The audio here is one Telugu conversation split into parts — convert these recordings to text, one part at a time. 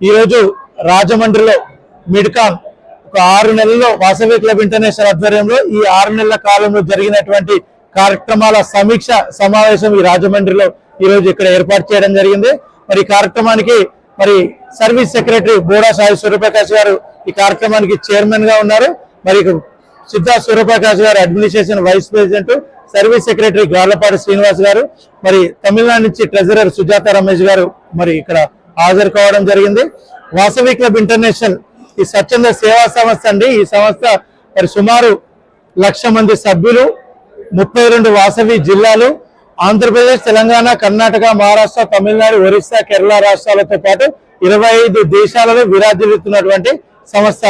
ఈరోజు రాజమండ్రిలో మిడ్కాన్ ఒక ఆరు నెలల్లో వాసవి క్లబ్ ఇంటర్నేషనల్ ఆధ్వర్యంలో ఈ ఆరు నెలల కాలంలో జరిగినటువంటి కార్యక్రమాల సమీక్ష సమావేశం ఈ రాజమండ్రిలో ఈ రోజు ఇక్కడ ఏర్పాటు చేయడం జరిగింది. మరి కార్యక్రమానికి మరి సర్వీస్ సెక్రటరీ బోడా సాయి సూర్యప్రకాష్ గారు ఈ కార్యక్రమానికి చైర్మన్గా ఉన్నారు. మరి Siddha Suryaprakash garu administration vice president service secretary Garlapati Srinivas garu మరి తమిళనాడు నుంచి ట్రెజరర్ సుజాత రమేష్ గారు మరి ఇక్కడ హాజరు కావడం జరిగింది. వాసవి క్లబ్ ఇంటర్నేషనల్ ఈ స్వచ్ఛంద సేవా సంస్థ అండి. ఈ సంస్థ మరి సుమారు లక్ష మంది సభ్యులు ముప్పై రెండు వాసవి జిల్లాలు ఆంధ్రప్రదేశ్ తెలంగాణ కర్ణాటక మహారాష్ట్ర తమిళనాడు ఒరిస్సా కేరళ రాష్ట్రాలతో పాటు ఇరవై ఐదు దేశాలలో విరాజిల్లుతున్నటువంటి సంస్థ.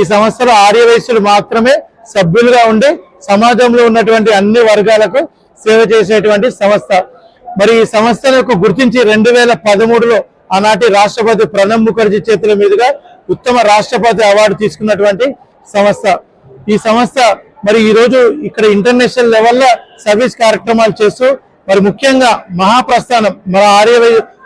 ఈ సంస్థలో ఆర్యవైశ్యులు మాత్రమే సభ్యులుగా ఉండి సమాజంలో ఉన్నటువంటి అన్ని వర్గాలకు సేవ చేసేటువంటి సంస్థ. మరి ఈ సంస్థలకు గుర్తించి రెండు వేల పదమూడులో ఆనాటి రాష్ట్రపతి ప్రణబ్ ముఖర్జీ చేతుల మీదుగా ఉత్తమ రాష్ట్రపతి అవార్డు తీసుకున్నటువంటి సంస్థ. ఈ సంస్థ మరి ఈరోజు ఇక్కడ ఇంటర్నేషనల్ లెవెల్లో సర్వీస్ కార్యక్రమాలు చేస్తూ మరి ముఖ్యంగా మహాప్రస్థానం మన ఆర్య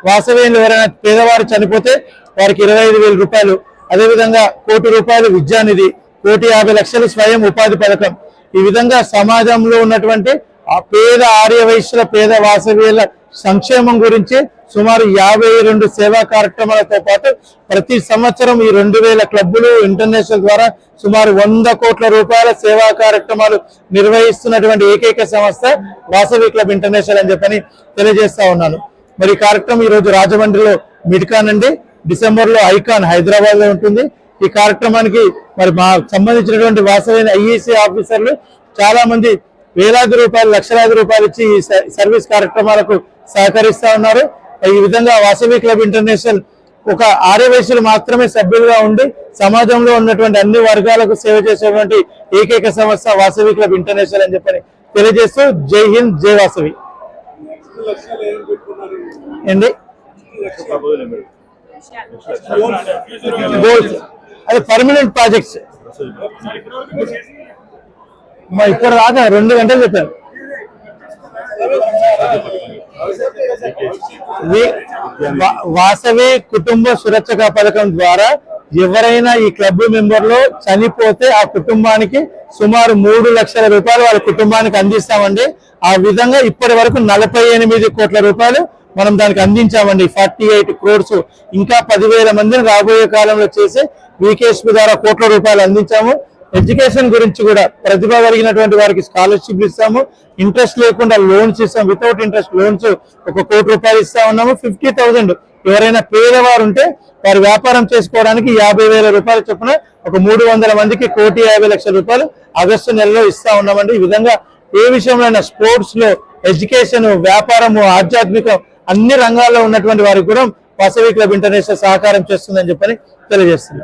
వాసవేయులు ఎవరైనా పేదవారు చనిపోతే వారికి ఇరవై ఐదు రూపాయలు అదేవిధంగా కోటి రూపాయలు విద్యానిధి కోటి యాభై లక్షలు స్వయం ఉపాధి పథకం. ఈ విధంగా సమాజంలో ఉన్నటువంటి ఆ పేద ఆర్య వైశ్యుల పేద వాసవీయుల సంక్షేమం గురించి సుమారు యాభై రెండు సేవా కార్యక్రమాలతో పాటు ప్రతి సంవత్సరం ఈ రెండు వేల క్లబ్బులు ఇంటర్నేషనల్ ద్వారా సుమారు వంద కోట్ల రూపాయల సేవా కార్యక్రమాలు నిర్వహిస్తున్నటువంటి ఏకైక సంస్థ వాసవి క్లబ్ ఇంటర్నేషనల్ అని చెప్పని తెలియజేస్తా ఉన్నాను. మరి కార్యక్రమం ఈరోజు రాజమండ్రిలో మిడ్కాన్ అండి డిసెంబర్లో ఐకాన్ హైదరాబాద్లో ఉంటుంది. ఈ కార్యక్రమానికి మరి మా సంబంధించినటువంటి వాసవైన ఐఈసీ ఆఫీసర్లు చాలా మంది వేలాది రూపాయలు లక్షలాది రూపాయలు ఇచ్చి ఈ సర్వీస్ కార్యక్రమాలకు సహకరిస్తా ఉన్నారు. ఈ విధంగా వాసవి క్లబ్ ఇంటర్నేషనల్ ఒక ఆర్యవేశ్యులు మాత్రమే సభ్యులుగా ఉండి సమాజంలో ఉన్నటువంటి అన్ని వర్గాలకు సేవ చేసేటువంటి ఏకైక సంస్థ వాసవి క్లబ్ ఇంటర్నేషనల్ అని చెప్పని తెలియజేస్తూ జై హింద్ జై వాసవి. ఏంటి గోల్స్ అది పర్మనెంట్ ప్రాజెక్ట్స్ మా ఇక్కడ రాక రెండు గంటలు చెప్పాను వాసవి కుటుంబ సురక్షక పథకం ద్వారా ఎవరైనా ఈ క్లబ్ మెంబర్లో చనిపోతే ఆ కుటుంబానికి సుమారు మూడు లక్షల రూపాయలు వాళ్ళ కుటుంబానికి అందిస్తామండి. ఆ విధంగా ఇప్పటి వరకు నలభై ఎనిమిది కోట్ల రూపాయలు మనం దానికి అందించామండి. ఫార్టీ ఎయిట్ క్రోడ్స్ ఇంకా పదివేల మందిని రాబోయే కాలంలో చేసి వికేఎస్పి ద్వారా కోట్ల రూపాయలు అందించాము. ఎడ్యుకేషన్ గురించి కూడా ప్రతిభ కలిగినటువంటి వారికి స్కాలర్షిప్ ఇస్తాము. ఇంట్రెస్ట్ లేకుండా లోన్స్ ఇస్తాం. వితౌట్ ఇంట్రెస్ట్ లోన్స్ ఒక కోటి రూపాయలు ఇస్తా ఉన్నాము. ఫిఫ్టీ థౌసండ్ ఎవరైనా పేదవారు ఉంటే వారు వ్యాపారం చేసుకోవడానికి యాభై వేల రూపాయలు చొప్పున ఒక మూడు వందల మందికి కోటి యాభై లక్షల రూపాయలు ఆగస్టు నెలలో ఇస్తా ఉన్నామండి. ఈ విధంగా ఏ విషయంలో స్పోర్ట్స్లో ఎడ్యుకేషన్ వ్యాపారము ఆధ్యాత్మికం అన్ని రంగాల్లో ఉన్నటువంటి వారికి కూడా వాసవి క్లబ్ ఇంటర్నేషనల్ సహకారం చేస్తుందని చెప్పని తెలియజేస్తుంది